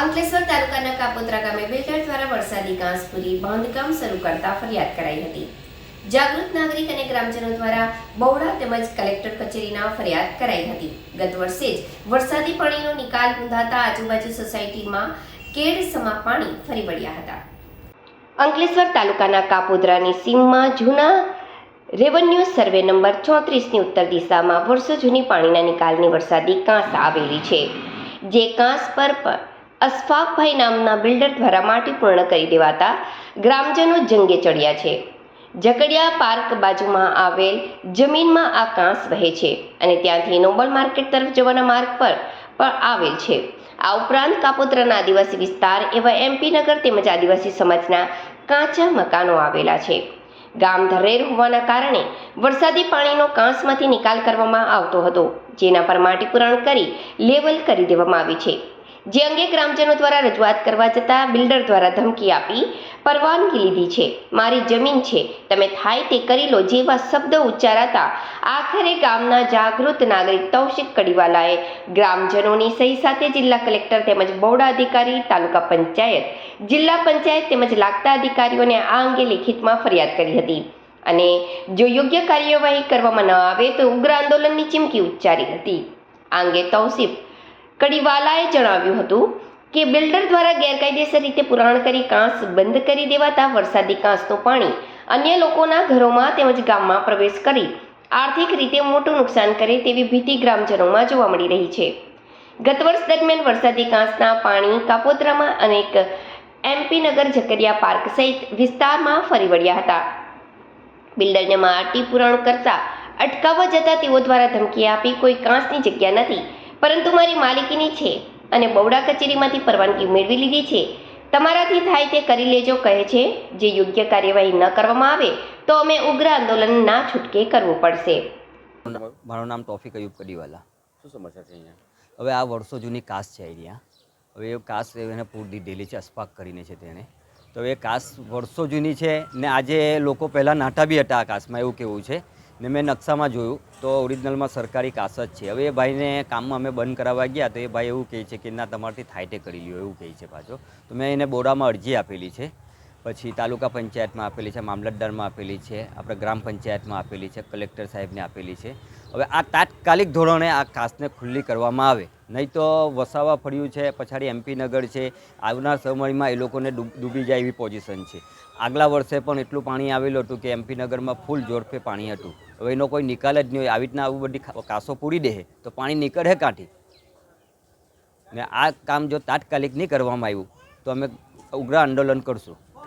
અંકલેશ્વર તાલુકાના કાપોત્રા ગામે બિલ્ડર દ્વારા વરસાદી ઘાસ પૂરી બાંધકામ શરૂ કરતા ફરિયાદ કરાઈ હતી. જાગૃત નાગરિક અને ગ્રામજનો દ્વારા બહોળા તેમજ કલેક્ટર કચેરીના ફરિયાદ કરાઈ હતી. ગત વર્ષે જ વરસાદી પાણીનો નિકાલ બંધાતા આજુબાજુ સોસાયટીમાં કેડ સમા પાણી ફરી વળ્યા હતા. અંકલેશ્વર તાલુકાના કાપોદ્રાની સીમમાં જૂના રેવન્યુ સર્વે નંબર ચોત્રીસની ઉત્તર દિશામાં વર્ષો જૂની પાણીના નિકાલની વરસાદી કાંસ આવેલી છે. જે કાંસ પર અશફાકભાઈ નામના બિલ્ડર દ્વારા માટી પૂર્ણ કરી દેવાતા ગ્રામજનો જંગે ચડ્યા છે. ઝકડિયા પાર્ક બાજુમાં આવેલ જમીનમાં આ કાંસ વહે છે અને ત્યાંથી નોબલ માર્કેટ તરફ જવાના માર્ગ પર પણ આવેલ છે. આ ઉપરાંત કાપોદ્રાના આદિવાસી વિસ્તાર એવા એમપી નગર તેમજ આદિવાસી સમાજના કાચા મકાનો આવેલા છે. ગામ ધરેર હોવાના કારણે વરસાદી પાણીનો કાંસમાંથી નિકાલ કરવામાં આવતો હતો, જેના પર માટી પૂરણ કરી લેવલ કરી દેવામાં આવી છે. જે અંગે ગ્રામજનો દ્વારા રજૂઆત કરવા જતાં બિલ્ડર દ્વારા ધમકી આપી, પરવાનગી લીધી છે. મારી જમીન છે. તમે થાય તે કરી લો જેવા શબ્દ ઉચ્ચારાતા આખરે ગામના જાગૃત નાગરિક તૌશિક કડીવાલાએ ગ્રામજનોની સહી સાથે જિલ્લા કલેક્ટર તેમજ બહોળા અધિકારી, તાલુકા પંચાયત, જિલ્લા પંચાયત તેમજ લાગતા અધિકારીઓને આ અંગે લેખિતમાં ફરિયાદ કરી હતી. અને જો યોગ્ય કાર્યવાહી કરવામાં ન આવે તો ઉગ્ર આંદોલનની ચીમકી ઉચ્ચારી હતી. આ અંગે તૌસીફ કડીવાલાએ જણાવ્યું હતું કે બિલ્ડર દ્વારા ગેરકાયદેસર રીતે પુરાણ કરી કાંસ બંધ કરી દેવાતા વરસાદી કાંસનું પાણી અન્ય લોકોના ઘરોમાં તેમજ ગામમાં પ્રવેશ કરી આર્થિક રીતે મોટું નુકસાન કરે તેવી ભીતિ ગ્રામજનોમાં જોવા મળી રહી છે. ગત વર્ષ દરમિયાન વરસાદી કાંસના પાણી કાપોદ્રામાં અનેક એમપી નગર ઝકરિયા પાર્ક સહિત વિસ્તારમાં ફરી વળ્યા હતા. બિલ્ડરને માટી પુરાણ કરતા અટકાવવા જતાં તેઓ દ્વારા ધમકી આપી કોઈ કાંસની જગ્યા નથી. પરંતુ મારી માલિકીની છે અને બવડા કચેરીમાંથી પરવાનગી મેળવી લીધી છે. તમારાથી થાય તે કરી લેજો કહે છે. જે યોગ્ય કાર્યવાહી ન કરવામાં આવે તો અમે ઉગ્ર આંદોલન ના છૂટકે કરવું પડશે. મારું નામ ટોફિક અયુબ કડીવાલા. શું સમસ્યા છે અહીંયા? હવે આ વર્ષો જૂની કાસ છે અહીંયા હવે એ કાસ એને પૂર દીધેલી છે અસ્પાક કરીને છે તેણે. તો એ કાસ વર્ષો જૂની છે ને આજે લોકો પહેલાં નાટા બી હતા આ કાસમાં એવું કેવું છે. ને મેં નકશામાં જોયું તો ઓરિજિનલમાં સરકારી કાસ જ છે. હવે એ ભાઈને કામમાં અમે બંધ કરાવવા ગયા તો એ ભાઈ એવું કહે છે કે ના, તમારાથી થાય કરી લ્યો, એવું કહે છે પાછો. તો મેં એને બોડામાં અરજી આપેલી છે. પછી તાલુકા પંચાયતમાં આપેલી છે, મામલતદારમાં આપેલી છે, આપણે ગ્રામ પંચાયતમાં આપેલી છે, કલેક્ટર સાહેબને આપેલી છે. હવે આ તાત્કાલિક ધોરણે આ કાસને ખુલ્લી કરવામાં આવે. નહીં તો વસાવા ફળ્યું છે, પછાડી એમપી નગર છે, આવનાર સમયમાં એ લોકોને ડૂબી જાય એવી પોઝિશન છે. આગલા વર્ષે પણ એટલું પાણી આવેલું હતું કે એમપી નગરમાં ફૂલ જોરફે પાણી હતું. હવે એનો કોઈ નિકાલ જ નહીં હોય. આવી રીતના આવું બધી કાસો પૂરી દે તો પાણી નીકળે કાંઠી? ને આ કામ જો તાત્કાલિક નહીં કરવામાં આવ્યું, તો અમે ઉગ્ર આંદોલન કરશું.